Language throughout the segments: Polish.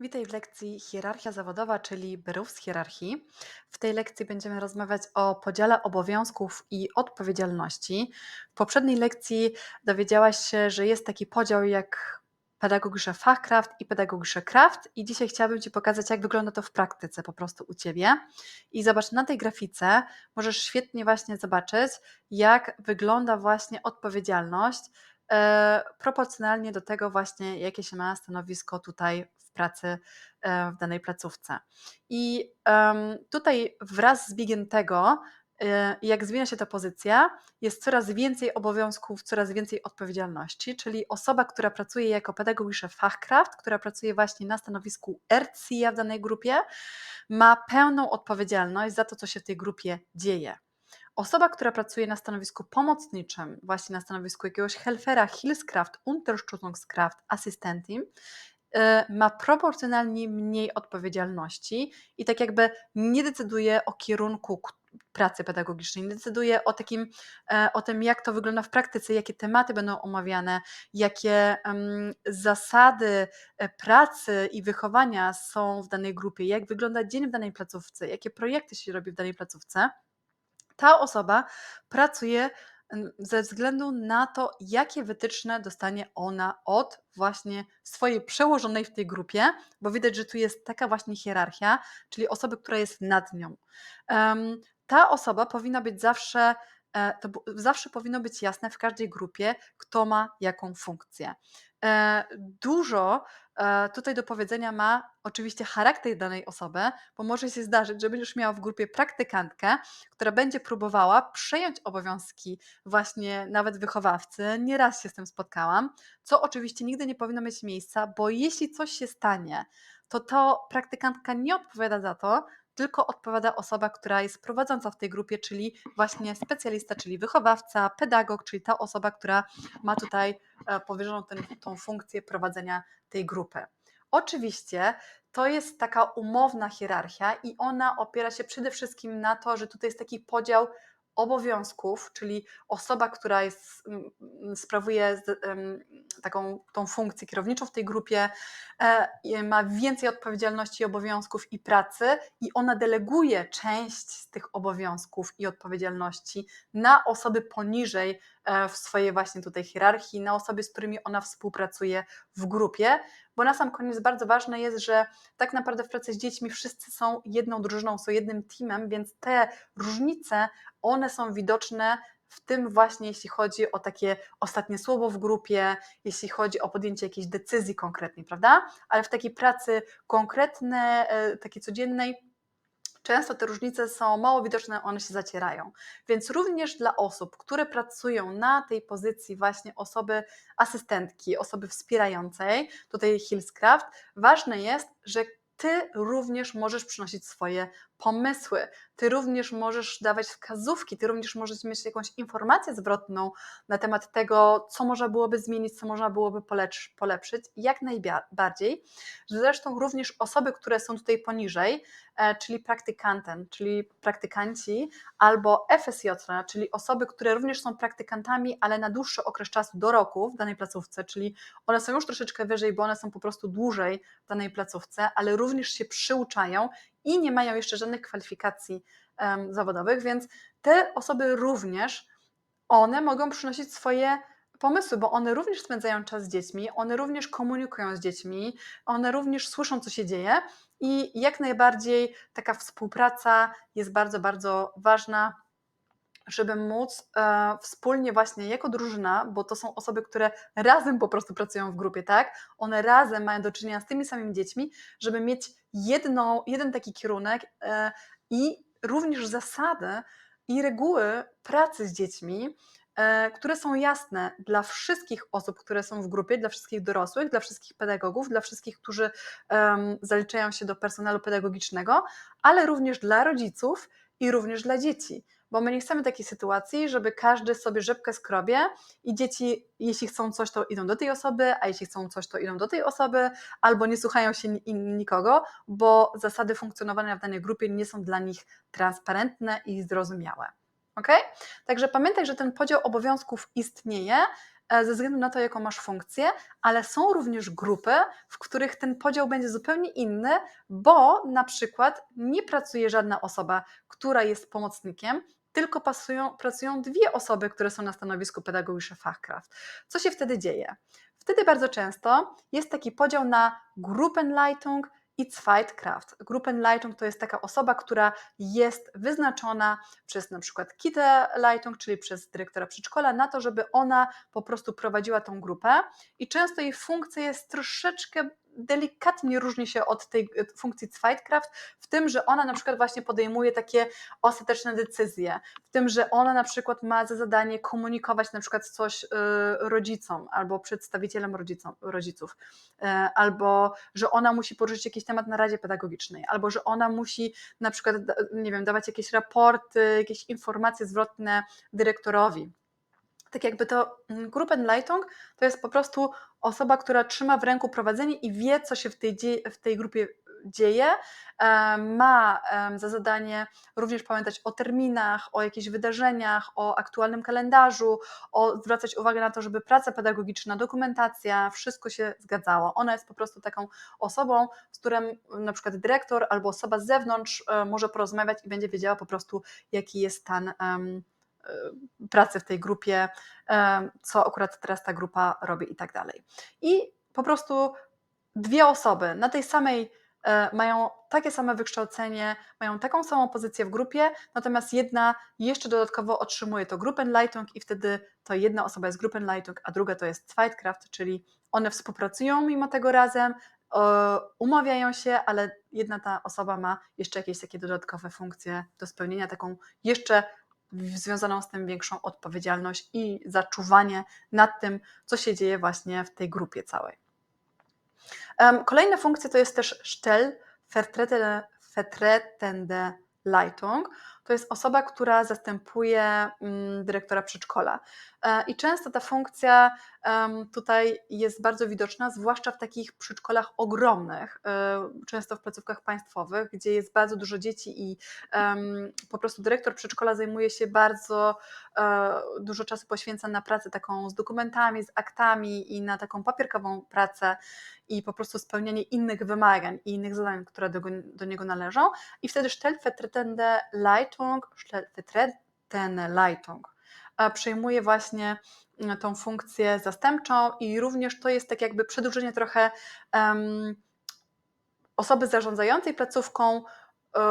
Witaj w lekcji Hierarchia Zawodowa, czyli Berów z hierarchii. W tej lekcji będziemy rozmawiać o podziale obowiązków i odpowiedzialności. W poprzedniej lekcji dowiedziałaś się, że jest taki podział jak pedagogische Fachkraft i pedagogische Kraft i dzisiaj chciałabym Ci pokazać, jak wygląda to w praktyce po prostu u Ciebie. I zobacz, na tej grafice możesz świetnie właśnie zobaczyć, jak wygląda właśnie odpowiedzialność e, proporcjonalnie do tego właśnie, jakie się ma stanowisko tutaj w pracy e, w danej placówce. I tutaj wraz z biegiem tego, e, jak zmienia się ta pozycja, jest coraz więcej obowiązków, coraz więcej odpowiedzialności, czyli osoba, która pracuje jako pedagogische Fachkraft, która pracuje właśnie na stanowisku RCIA w danej grupie, ma pełną odpowiedzialność za to, co się w tej grupie dzieje. Osoba, która pracuje na stanowisku pomocniczym, właśnie na stanowisku jakiegoś helfera, Hilfskraft, Unterstützungskraft, Assistentin, y, ma proporcjonalnie mniej odpowiedzialności i tak jakby nie decyduje o kierunku pracy pedagogicznej, nie decyduje o takim, e, o tym, jak to wygląda w praktyce, jakie tematy będą omawiane, jakie em, zasady e, pracy i wychowania są w danej grupie, jak wygląda dzień w danej placówce, jakie projekty się robi w danej placówce ta osoba pracuje ze względu na to, jakie wytyczne dostanie ona od właśnie swojej przełożonej w tej grupie, bo widać, że tu jest taka właśnie hierarchia, czyli osoby, która jest nad nią. Ta osoba powinna być zawsze, to bu- zawsze powinno być jasne w każdej grupie, kto ma jaką funkcję. E, Dużo e, tutaj do powiedzenia ma oczywiście charakter danej osoby, bo może się zdarzyć, że będziesz miała w grupie praktykantkę, która będzie próbowała przejąć obowiązki właśnie nawet wychowawcy. Nieraz się z tym spotkałam, co oczywiście nigdy nie powinno mieć miejsca, bo jeśli coś się stanie, to to praktykantka nie odpowiada za to, tylko odpowiada osoba, która jest prowadząca w tej grupie, czyli właśnie specjalista, czyli wychowawca, pedagog, czyli ta osoba, która ma tutaj e, powierzoną ten, tą funkcję prowadzenia tej grupy. Oczywiście to jest taka umowna hierarchia i ona opiera się przede wszystkim na to, że tutaj jest taki podział obowiązków, czyli osoba, która jest, mm, mm, sprawuje taką tą funkcję kierowniczą w tej grupie, e, ma więcej odpowiedzialności, obowiązków i pracy i ona deleguje część z tych obowiązków i odpowiedzialności na osoby poniżej w swojej właśnie tutaj hierarchii, na osoby, z którymi ona współpracuje w grupie, bo na sam koniec bardzo ważne jest, że tak naprawdę w pracy z dziećmi wszyscy są jedną drużyną, są jednym teamem, więc te różnice, one są widoczne w tym właśnie, jeśli chodzi o takie ostatnie słowo w grupie, jeśli chodzi o podjęcie jakiejś decyzji konkretnej, prawda? Ale w takiej pracy konkretnej, e, takiej codziennej, często te różnice są mało widoczne, one się zacierają. Więc również dla osób, które pracują na tej pozycji właśnie osoby asystentki, osoby wspierającej, tutaj Hillscraft, ważne jest, że ty również możesz przynosić swoje pomysły, ty również możesz dawać wskazówki, ty również możesz mieć jakąś informację zwrotną na temat tego, co można byłoby zmienić, co można byłoby polepszyć, jak najbardziej. Zresztą również osoby, które są tutaj poniżej, e, czyli praktykantem, czyli praktykanci, albo FSJ, czyli osoby, które również są praktykantami, ale na dłuższy okres czasu do roku w danej placówce, czyli one są już troszeczkę wyżej, bo one są po prostu dłużej w danej placówce, ale również się przyuczają i nie mają jeszcze żadnych kwalifikacji zawodowych, więc te osoby również, one mogą przynosić swoje pomysły, bo one również spędzają czas z dziećmi, one również komunikują z dziećmi, one również słyszą, co się dzieje i jak najbardziej taka współpraca jest bardzo, bardzo ważna żeby móc e, wspólnie właśnie jako drużyna, bo to są osoby, które razem po prostu pracują w grupie, tak? One razem mają do czynienia z tymi samymi dziećmi, żeby mieć jedną, jeden taki kierunek e, i również zasady i reguły pracy z dziećmi, e, które są jasne dla wszystkich osób, które są w grupie, dla wszystkich dorosłych, dla wszystkich pedagogów, dla wszystkich, którzy em, zaliczają się do personelu pedagogicznego, ale również dla rodziców i również dla dzieci bo my nie chcemy takiej sytuacji, żeby każdy sobie rzepkę skrobie i dzieci, jeśli chcą coś, to idą do tej osoby, a jeśli chcą coś, to idą do tej osoby, albo nie słuchają się ni- nikogo, bo zasady funkcjonowania w danej grupie nie są dla nich transparentne i zrozumiałe. Ok? Także pamiętaj, że ten podział obowiązków istnieje e, ze względu na to, jaką masz funkcję, ale są również grupy, w których ten podział będzie zupełnie inny, bo na przykład nie pracuje żadna osoba, która jest pomocnikiem, tylko pasują, pracują dwie osoby, które są na stanowisku pedagogiczny Fachkraft. Co się wtedy dzieje? Wtedy bardzo często jest taki podział na Gruppenleitung i Zweitkraft. Gruppenleitung to jest taka osoba, która jest wyznaczona przez na przykład Kita-Leitung, czyli przez dyrektora przedszkola, na to, żeby ona po prostu prowadziła tą grupę i często jej funkcja jest troszeczkę delikatnie różni się od tej e, funkcji Zweitkraft, w tym, że ona na przykład właśnie podejmuje takie ostateczne decyzje, w tym, że ona na przykład ma za zadanie komunikować na przykład coś e, rodzicom albo przedstawicielom rodzicom, rodziców, e, albo że ona musi poruszyć jakiś temat na Radzie Pedagogicznej, albo że ona musi na przykład, nie wiem, dawać jakieś raporty, jakieś informacje zwrotne dyrektorowi tak jakby to mm, Gruppenleitung to jest po prostu osoba, która trzyma w ręku prowadzenie i wie, co się w tej, w tej grupie dzieje. Ma za zadanie również pamiętać o terminach, o jakichś wydarzeniach, o aktualnym kalendarzu, o zwracać uwagę na to, żeby praca pedagogiczna, dokumentacja, wszystko się zgadzało. Ona jest po prostu taką osobą, z którą na przykład dyrektor albo osoba z zewnątrz e, może porozmawiać i będzie wiedziała po prostu, jaki jest stan Y, pracy w tej grupie, co akurat teraz ta grupa robi i tak dalej. I po prostu dwie osoby na tej samej e, mają takie same wykształcenie, mają taką samą pozycję w grupie, natomiast jedna jeszcze dodatkowo otrzymuje to Gruppenleitung i wtedy to jedna osoba jest Gruppenleitung, a druga to jest Zweitkraft, czyli one współpracują mimo tego razem, umawiają się, ale jedna ta osoba ma jeszcze jakieś takie dodatkowe funkcje do spełnienia, taką jeszcze związaną z tym większą odpowiedzialność i zaczuwanie nad tym, co się dzieje właśnie w tej grupie całej. Kolejna funkcja to jest też Stellvertretende Leitung, to jest osoba, która zastępuje mm, dyrektora przedszkola. E, I często ta funkcja tutaj jest bardzo widoczna, zwłaszcza w takich przedszkolach ogromnych, e, często w placówkach państwowych, gdzie jest bardzo dużo dzieci i po prostu dyrektor przedszkola zajmuje się bardzo e, dużo czasu poświęca na pracę taką z dokumentami, z aktami i na taką papierkową pracę i po prostu spełnianie innych wymagań i innych zadań, które do, do niego należą. I wtedy Stellvertretende Leitung, Stellvertretende Leitung przejmuje właśnie mm, tą funkcję zastępczą i również to jest tak jakby przedłużenie trochę um, osoby zarządzającej placówką yy,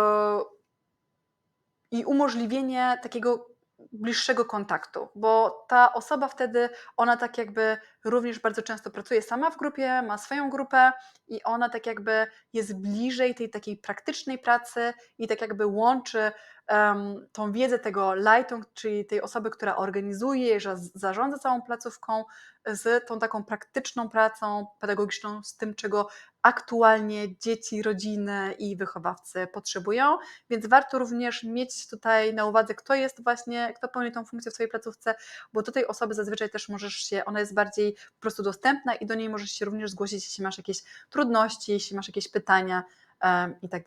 i umożliwienie takiego bliższego kontaktu, bo ta osoba wtedy, ona tak jakby również bardzo często pracuje sama w grupie, ma swoją grupę i ona tak jakby jest bliżej tej takiej praktycznej pracy i tak jakby łączy um, tą wiedzę tego Leitung, czyli tej osoby, która organizuje, że zarządza całą placówką, z tą taką praktyczną pracą pedagogiczną, z tym, czego aktualnie dzieci, rodziny i wychowawcy potrzebują. Więc warto również mieć tutaj na uwadze, kto jest właśnie, kto pełni tą funkcję w swojej placówce, bo do tej osoby zazwyczaj też możesz się, ona jest bardziej po prostu dostępna i do niej możesz się również zgłosić, jeśli masz jakieś trudności, jeśli masz jakieś pytania um, i tak.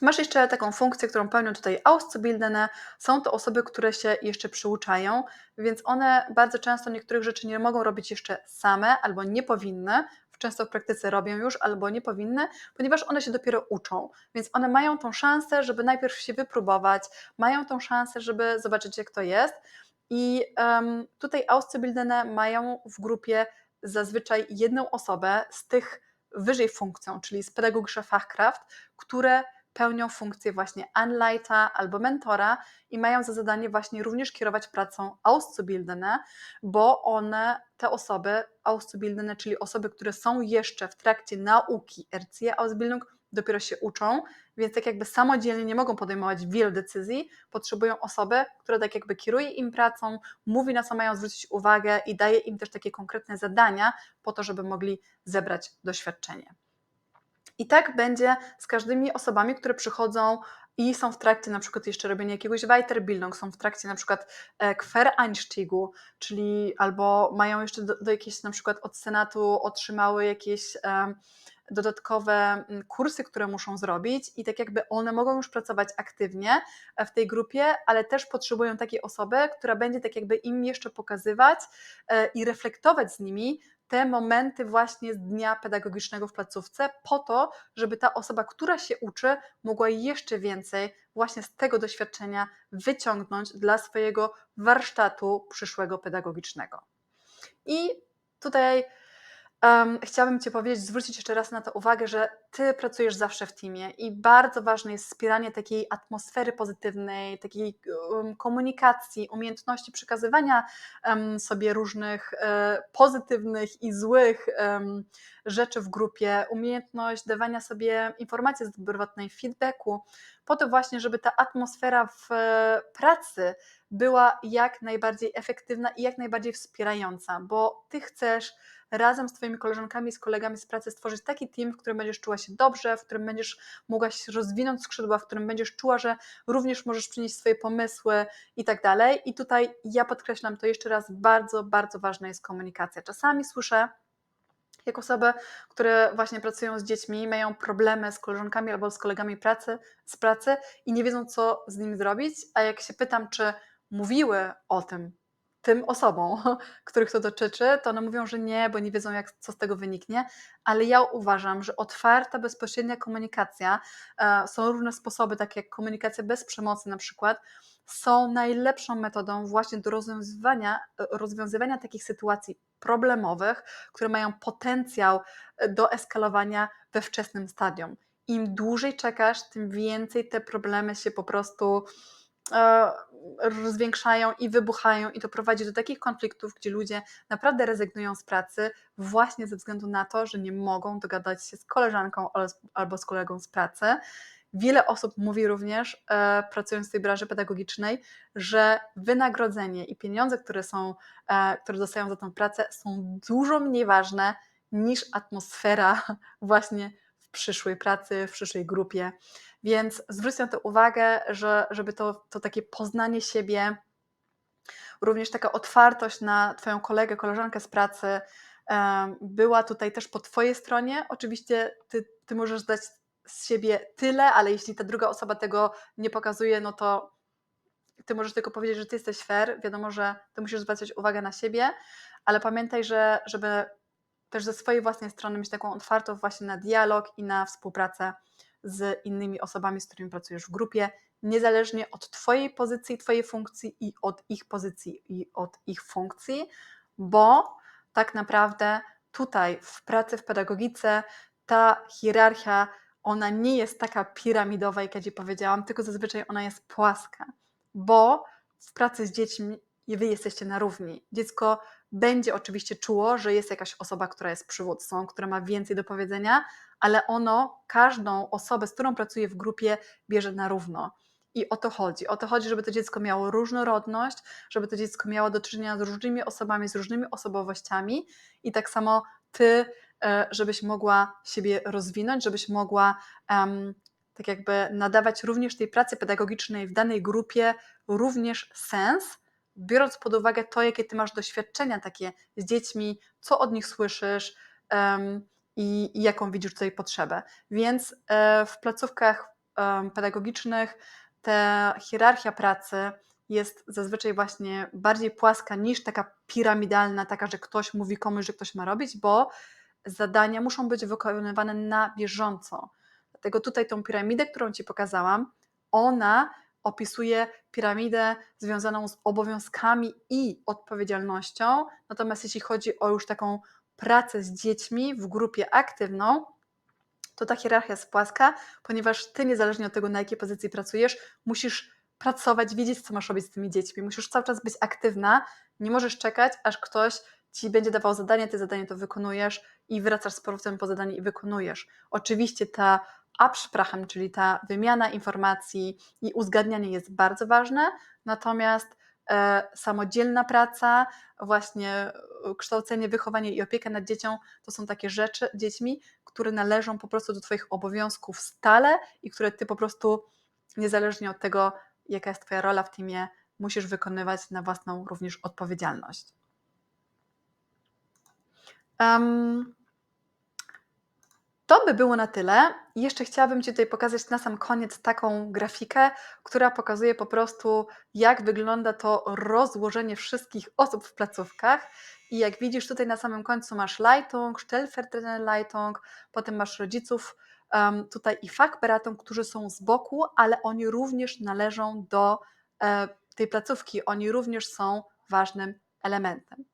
Masz jeszcze taką funkcję, którą pełnią tutaj Auszubildene. Są to osoby, które się jeszcze przyuczają, więc one bardzo często niektórych rzeczy nie mogą robić jeszcze same albo nie powinny. Często w praktyce robią już albo nie powinny, ponieważ one się dopiero uczą. Więc one mają tą szansę, żeby najpierw się wypróbować, mają tą szansę, żeby zobaczyć, jak to jest. I um, tutaj Auszubildene mają w grupie zazwyczaj jedną osobę z tych wyżej funkcją, czyli z pedagogische Fachkraft, które pełnią funkcję właśnie Anleita albo mentora i mają za zadanie właśnie również kierować pracą Auszubildene, bo one, te osoby Auszubildene, czyli osoby, które są jeszcze w trakcie nauki Erzieher Ausbildung, dopiero się uczą, więc tak jakby samodzielnie nie mogą podejmować wielu decyzji, potrzebują osoby, która tak jakby kieruje im pracą, mówi na co mają zwrócić uwagę i daje im też takie konkretne zadania po to, żeby mogli zebrać doświadczenie. I tak będzie z każdymi osobami, które przychodzą i są w trakcie na przykład jeszcze robienia jakiegoś Weiterbildung, są w trakcie na przykład e, Quereinstiegu, czyli albo mają jeszcze do, do jakieś na przykład od Senatu otrzymały jakieś dodatkowe mm, kursy, które muszą zrobić i tak jakby one mogą już pracować aktywnie e, w tej grupie, ale też potrzebują takiej osoby, która będzie tak jakby im jeszcze pokazywać e, i reflektować z nimi te momenty właśnie z dnia pedagogicznego w placówce, po to, żeby ta osoba, która się uczy, mogła jeszcze więcej właśnie z tego doświadczenia wyciągnąć dla swojego warsztatu przyszłego pedagogicznego. I tutaj Um, chciałabym Cię powiedzieć, zwrócić jeszcze raz na to uwagę, że Ty pracujesz zawsze w teamie i bardzo ważne jest wspieranie takiej atmosfery pozytywnej, takiej um, komunikacji, umiejętności przekazywania um, sobie różnych um, pozytywnych i złych rzeczy w grupie, umiejętność dawania sobie informacji zwrotnej, feedbacku, po to właśnie, żeby ta atmosfera w e, pracy była jak najbardziej efektywna i jak najbardziej wspierająca, bo Ty chcesz razem z Twoimi koleżankami z kolegami z pracy stworzyć taki team, w którym będziesz czuła się dobrze, w którym będziesz mogła się rozwinąć skrzydła, w którym będziesz czuła, że również możesz przynieść swoje pomysły i tak dalej. I tutaj ja podkreślam to jeszcze raz, bardzo, bardzo ważna jest komunikacja. Czasami słyszę, jak osoby, które właśnie pracują z dziećmi, mają problemy z koleżankami albo z kolegami pracy, z pracy i nie wiedzą, co z nim zrobić, a jak się pytam, czy mówiły o tym tym osobom, których to dotyczy, to one mówią, że nie, bo nie wiedzą, jak, co z tego wyniknie, ale ja uważam, że otwarta, bezpośrednia komunikacja, e, są różne sposoby, takie jak komunikacja bez przemocy na przykład, są najlepszą metodą właśnie do rozwiązywania, e, rozwiązywania takich sytuacji problemowych, które mają potencjał e, do eskalowania we wczesnym stadium. Im dłużej czekasz, tym więcej te problemy się po prostu Rozwiększają i wybuchają, i to prowadzi do takich konfliktów, gdzie ludzie naprawdę rezygnują z pracy właśnie ze względu na to, że nie mogą dogadać się z koleżanką albo z kolegą z pracy. Wiele osób mówi również, e, pracując w tej branży pedagogicznej, że wynagrodzenie i pieniądze, które, są, e, które dostają za tę pracę, są dużo mniej ważne niż atmosfera właśnie przyszłej pracy, w przyszłej grupie. Więc zwróćcie na to uwagę, że, żeby to, to takie poznanie siebie, również taka otwartość na Twoją kolegę, koleżankę z pracy była tutaj też po Twojej stronie. Oczywiście Ty, ty możesz dać z siebie tyle, ale jeśli ta druga osoba tego nie pokazuje, no to Ty możesz tylko powiedzieć, że Ty jesteś fair. Wiadomo, że Ty musisz zwracać uwagę na siebie, ale pamiętaj, że żeby też ze swojej własnej strony mieć taką otwartość właśnie na dialog i na współpracę z innymi osobami, z którymi pracujesz w grupie, niezależnie od Twojej pozycji, Twojej funkcji i od ich pozycji i od ich funkcji, bo tak naprawdę tutaj w pracy w pedagogice ta hierarchia, ona nie jest taka piramidowa, jak ja Ci powiedziałam, tylko zazwyczaj ona jest płaska, bo w pracy z dziećmi Wy jesteście na równi. Dziecko będzie oczywiście czuło, że jest jakaś osoba, która jest przywódcą, która ma więcej do powiedzenia, ale ono każdą osobę, z którą pracuje w grupie, bierze na równo. I o to chodzi. O to chodzi, żeby to dziecko miało różnorodność, żeby to dziecko miało do czynienia z różnymi osobami, z różnymi osobowościami i tak samo ty, e, żebyś mogła siebie rozwinąć, żebyś mogła um, tak jakby nadawać również tej pracy pedagogicznej w danej grupie również sens, biorąc pod uwagę to, jakie ty masz doświadczenia takie z dziećmi, co od nich słyszysz um, i, i, jaką widzisz tutaj potrzebę. Więc e, w placówkach um, pedagogicznych ta hierarchia pracy jest zazwyczaj właśnie bardziej płaska niż taka piramidalna, taka, że ktoś mówi komuś, że ktoś ma robić, bo zadania muszą być wykonywane na bieżąco. Dlatego tutaj tą piramidę, którą Ci pokazałam, ona opisuje piramidę związaną z obowiązkami i odpowiedzialnością. Natomiast jeśli chodzi o już taką pracę z dziećmi w grupie aktywną, to ta hierarchia jest płaska, ponieważ ty, niezależnie od tego, na jakiej pozycji pracujesz, musisz pracować, wiedzieć, co masz robić z tymi dziećmi. Musisz cały czas być aktywna, nie możesz czekać, aż ktoś ci będzie dawał zadanie, ty zadanie to wykonujesz i wracasz z powrotem po zadanie i wykonujesz. Oczywiście ta Absprachen, czyli ta wymiana informacji i uzgadnianie jest bardzo ważne, natomiast e, samodzielna praca, właśnie e, kształcenie, wychowanie i opieka nad dziecią to są takie rzeczy, dziećmi, które należą po prostu do Twoich obowiązków stale i które Ty po prostu niezależnie od tego, jaka jest Twoja rola w teamie, musisz wykonywać na własną również odpowiedzialność. Um, To by było na tyle. Jeszcze chciałabym Ci tutaj pokazać na sam koniec taką grafikę, która pokazuje po prostu, jak wygląda to rozłożenie wszystkich osób w placówkach. I jak widzisz, tutaj na samym końcu masz Leitung, Stellvertreterleitung, potem masz rodziców um, tutaj i Fachberatung, którzy są z boku, ale oni również należą do e, tej placówki, oni również są ważnym elementem.